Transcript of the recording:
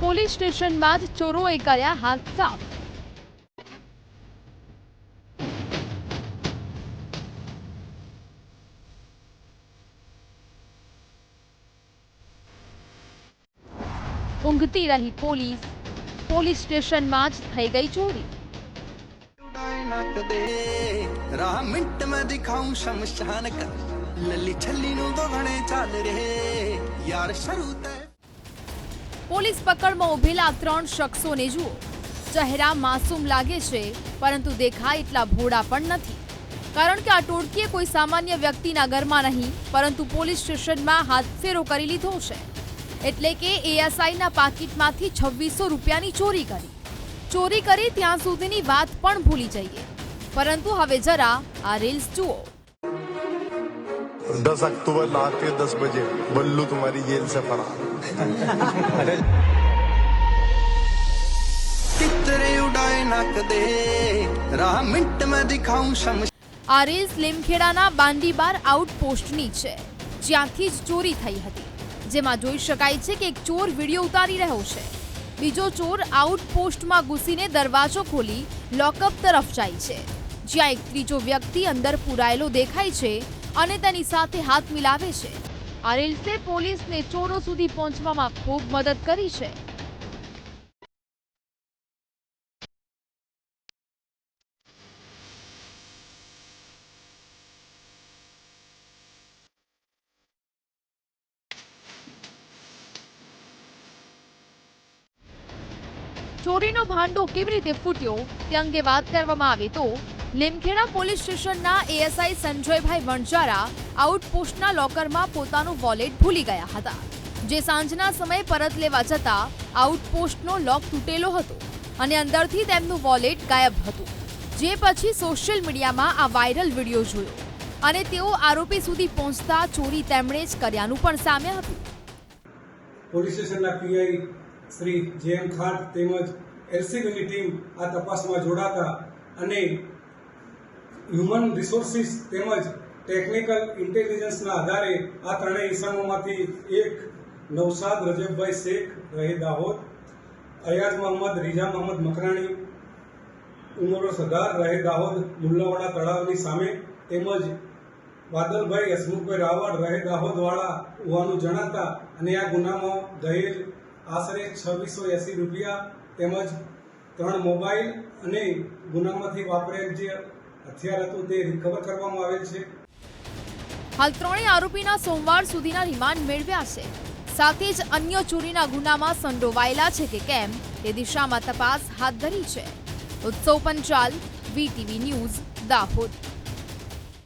Police સ્ટેશનમાં જ ચોરોએ કર્યા હાદસા ઊંઘતી રહી પોલીસ. પોલીસ સ્ટેશનમાં જ થઈ ગઈ ચોરી. રાહમાં દિખાઉં શમશાન કા લલ્લી છલ્લી નું દોગણે ચાલ રે. યાર શરૂ પોલીસ પકડમાં ઉભેલા ત્રણ શખ્સોને જુઓ. ચહેરા માસૂમ લાગે છે, પરંતુ દેખાય એટલા ભોળા પણ નથી. કારણ કે આ ટોળકીએ કોઈ સામાન્ય વ્યક્તિના ઘરમાં નહીં, પરંતુ પોલીસ સ્ટેશનમાં હાથફેરો કરી લીધો છે. એટલે કે એએસઆઈના પાકીટમાંથી છવ્વીસો રૂપિયાની ચોરી કરી. ચોરી કરી ત્યાં સુધીની વાત પણ ભૂલી જઈએ. પરંતુ હવે જરા આ રીલ્સ જુઓ. दस अक्टूबर रात के दस बजे। बल्लू तुम्हारी जेल से આ રેસ લીમખેડાના બાંદીબાર આઉટપોસ્ટની છે જ્યાંથી જ ચોરી થઈ હતી. જેમાં જોઈ શકાય છે કે એક ચોર વીડિયો ઉતારી રહ્યો છે. બીજો ચોર આઉટપોસ્ટમાં ઘૂસીને દરવાજો ખોલી લોકઅપ તરફ જાય છે. જ્યાં એક ત્રીજો વ્યક્તિ અંદર પુરાયેલો દેખાય છે અને તેની સાથે હાથ મિલાવે છે. આ રીલ્સે પોલીસને ચોરો સુધી પહોંચવામાં ખૂબ મદદ કરી છે. ચોરીનો ભાંડો કેવી રીતે ફૂટ્યો તે અંગે વાત કરવામાં આવે તો લીમખેડા પોલીસ સ્ટેશનના એએસઆઈ સંજયભાઈ વણજારા આઉટપોસ્ટના લોકરમાં પોતાનું વોલેટ ભૂલી ગયા હતા, જે સાંજના સમયે પરત લેવા જતા આઉટપોસ્ટનો લોક તૂટેલો હતો અને અંદરથી તેમનું વોલેટ ગાયબ હતું, જે પછી સોશિયલ મીડિયામાં આ વાયરલ વીડિયો જોયો અને તેઓ આરોપી સુધી પહોંચતા ચોરી તેમણે જ કર્યાનું પણ સામે આવ્યું. પોલીસ સ્ટેશનના પીઆઈ શ્રી જે ખાટ તેમજ એલસીબીની ટીમ આ તપાસમાં જોડાતા અને હ્યુમન રિસોર્સિસ તેમજ ટેકનિકલ ઇન્ટેલિજન્સના આધારે આ ત્રણેય ઇસમોમાંથી એક નવસાદ રજબભાઈ શેખ, રહે દાહોદ. અયાજ મોહમ્મદ, રીઝા મોહમ્મદ મકરાણી, ઉમરો સરદાર, રહે દાહોદ, મુલ્લાવાડા તળાવની સામે. તેમજ વાદલભાઈ હસમુખભાઈ રાવળ, રહે દાહોદવાળા હોવાનું જણાતા અને આ ગુનામાં દહેજ આશરે છવ્વીસો એંસી રૂપિયા તેમજ ત્રણ મોબાઈલ અને ગુનામાંથી વાપરેલ જે હથિયાર હતું તે રિકવર કરવામાં આવેલ છે. હાલ ત્રણેય આરોપીના સોમવાર સુધીના રિમાન્ડ મેળવ્યા છે. સાથે જ અન્ય ચોરીના ગુનામાં સંડોવાયેલા છે કે કેમ તે દિશામાં તપાસ હાથ ધરી છે. ઉત્સવ પંચાલ, વીટીવી ન્યૂઝ, દાહોદ.